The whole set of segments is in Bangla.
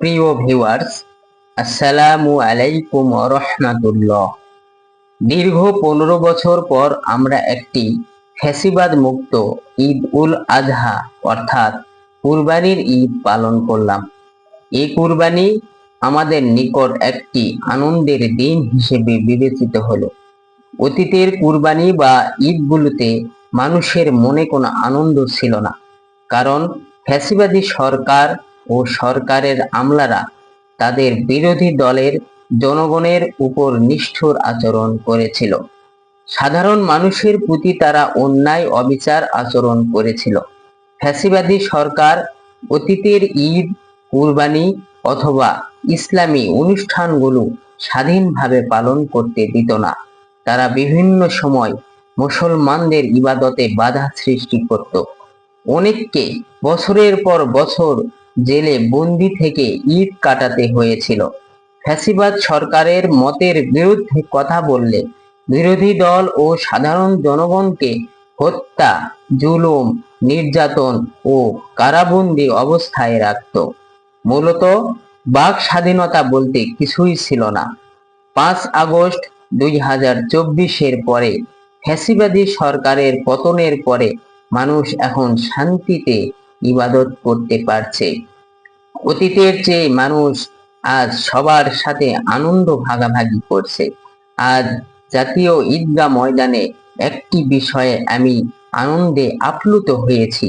প্রিয় ভিউয়ার্স আসসালামু আলাইকুম রহমাতুল্লাহ। দীর্ঘ পনেরো বছর পর আমরা একটি ফ্যাসিবাদ মুক্ত ঈদ উল আজহা, অর্থাৎ কুরবানির ঈদ পালন করলাম। এই কুরবানি আমাদের নিকট একটি আনন্দের দিন হিসেবে বিবেচিত হলো। অতীতের কুরবানি বা ঈদগুলোতে মানুষের মনে কোনো আনন্দ ছিল না, কারণ ফ্যাসিবাদী সরকার ও সরকারের আমলারা তাদের বিরোধী দলের জনগণের উপর নিষ্ঠুর আচরণ করেছিল। সাধারণ মানুষের প্রতি তারা অন্যায় অবিচার আচরণ করেছিল। ফ্যাসিবাদী সরকার অতীতের ঈদ, কুরবানি অথবা ইসলামী অনুষ্ঠানগুলো স্বাধীনভাবে পালন করতে দিত না। তারা বিভিন্ন সময় মুসলমানদের ইবাদতে বাধা সৃষ্টি করত। অনেককে বছরের পর বছর জেলে বন্দি থেকে ঈদ কাটাতে হয়েছিল। ফ্যাসিবাদ সরকারের মতের বিরুদ্ধে কথা বললে বিরোধী দল ও সাধারণ জনগণকে হত্যা, জুলুম, নির্যাতন ও কারাবন্দি অবস্থায় রাখত। মূলত বাক স্বাধীনতা বলতে কিছুই ছিল না। পাঁচ আগস্ট দুই হাজার চব্বিশের পরে ফ্যাসিবাদী সরকারের পতনের পরে মানুষ এখন শান্তিতে ইবাদত করতে পারছে। অতীতের চেয়ে মানুষ আজ সবার সাথে আনন্দ ভাগাভাগি করছে। আজ জাতীয় ঈদগাহ ময়দানে একটি বিষয়ে আমি আনন্দে আপ্লুত হয়েছি।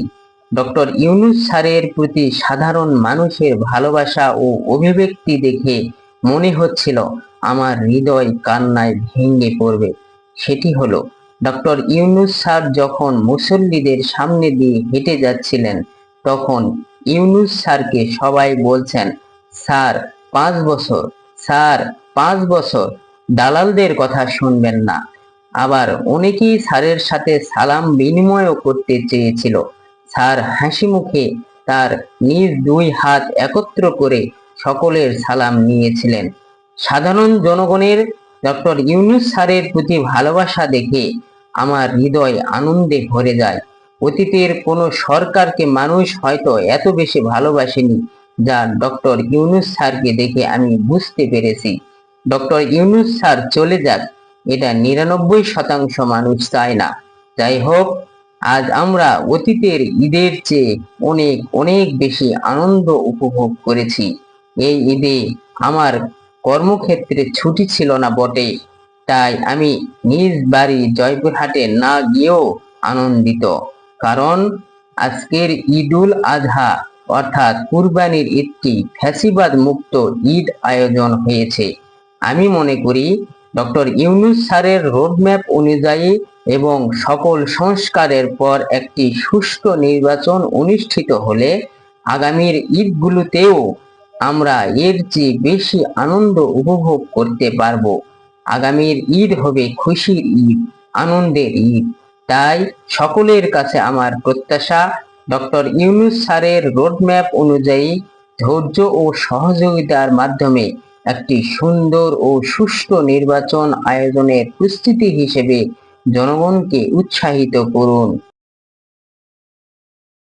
ডক্টর ইউনুস স্যারের প্রতি সাধারণ মানুষের ভালোবাসা ও অভিব্যক্তি দেখে মনে হচ্ছিল, আমার হৃদয় কান্নায় ভেঙে পড়বে। সেটি হলো, ডক্টর ইউনুস স্যার যখন মুসল্লিদের সামনে দিয়ে হেঁটে যাচ্ছিলেন তখন ইউনুস স্যারকে সবাই বলছেন, স্যার, পাঁচ বছর, স্যার, পাঁচ বছর। দালালদের কথা শুনবেন না। আবার অনেকেই স্যারের সাথে সালাম বিনিময়ও করতে চেয়েছিল। স্যার হাসি মুখে তার নিজ দুই হাত একত্র করে সকলের সালাম নিয়েছিলেন। সাধারণ জনগণের ডক্টর ইউনুস স্যারের প্রতি ভালোবাসা দেখে আমার হৃদয় আনন্দে ভরে যায়। অতীতের কোনো সরকারকে মানুষ হয়তো এত বেশি ভালোবাসেনি যা ডক্টর ইউনুস স্যারকে দেখে আমি বুঝতে পেরেছি। ডক্টর ইউনুস স্যার চলে যাক, এটা নিরানব্বই শতাংশ মানুষ চায় না। যাই হোক, আজ আমরা অতীতের ঈদের চেয়ে অনেক অনেক বেশি আনন্দ উপভোগ করেছি। এই ঈদে আমার কর্মক্ষেত্রে ছুটি ছিল না বটে, তাই আমি নিজ বাড়ি জয়পুরহাটে না গিয়েও আনন্দিত। কারণ আজকের ঈদুল আজহা, অর্থাৎ কুরবানির ঈদটি ফ্যাসিবাদ মুক্ত ঈদ আয়োজন হয়েছে। আমি মনে করি ডক্টর ইউনুস স্যারের রোডম্যাপ অনুযায়ী এবং সকল সংস্কারের পর একটি সুষ্ঠু নির্বাচন অনুষ্ঠিত হলে আগামীর ঈদগুলোতেও আমরা এর চেয়ে বেশি আনন্দ উপভোগ করতে পারব। আগামীর ঈদ হবে খুশির ঈদ, আনন্দের ঈদ। তাই সকলের কাছে আমার প্রত্যাশা, ডক্টর ইউনুস স্যারের রোডম্যাপ অনুযায়ী ধৈর্য ও সহযোগিতার মাধ্যমে একটি সুন্দর ও সুষ্ঠু নির্বাচন আয়োজনের প্রস্তুতি হিসেবে জনগণকে উৎসাহিত করুন।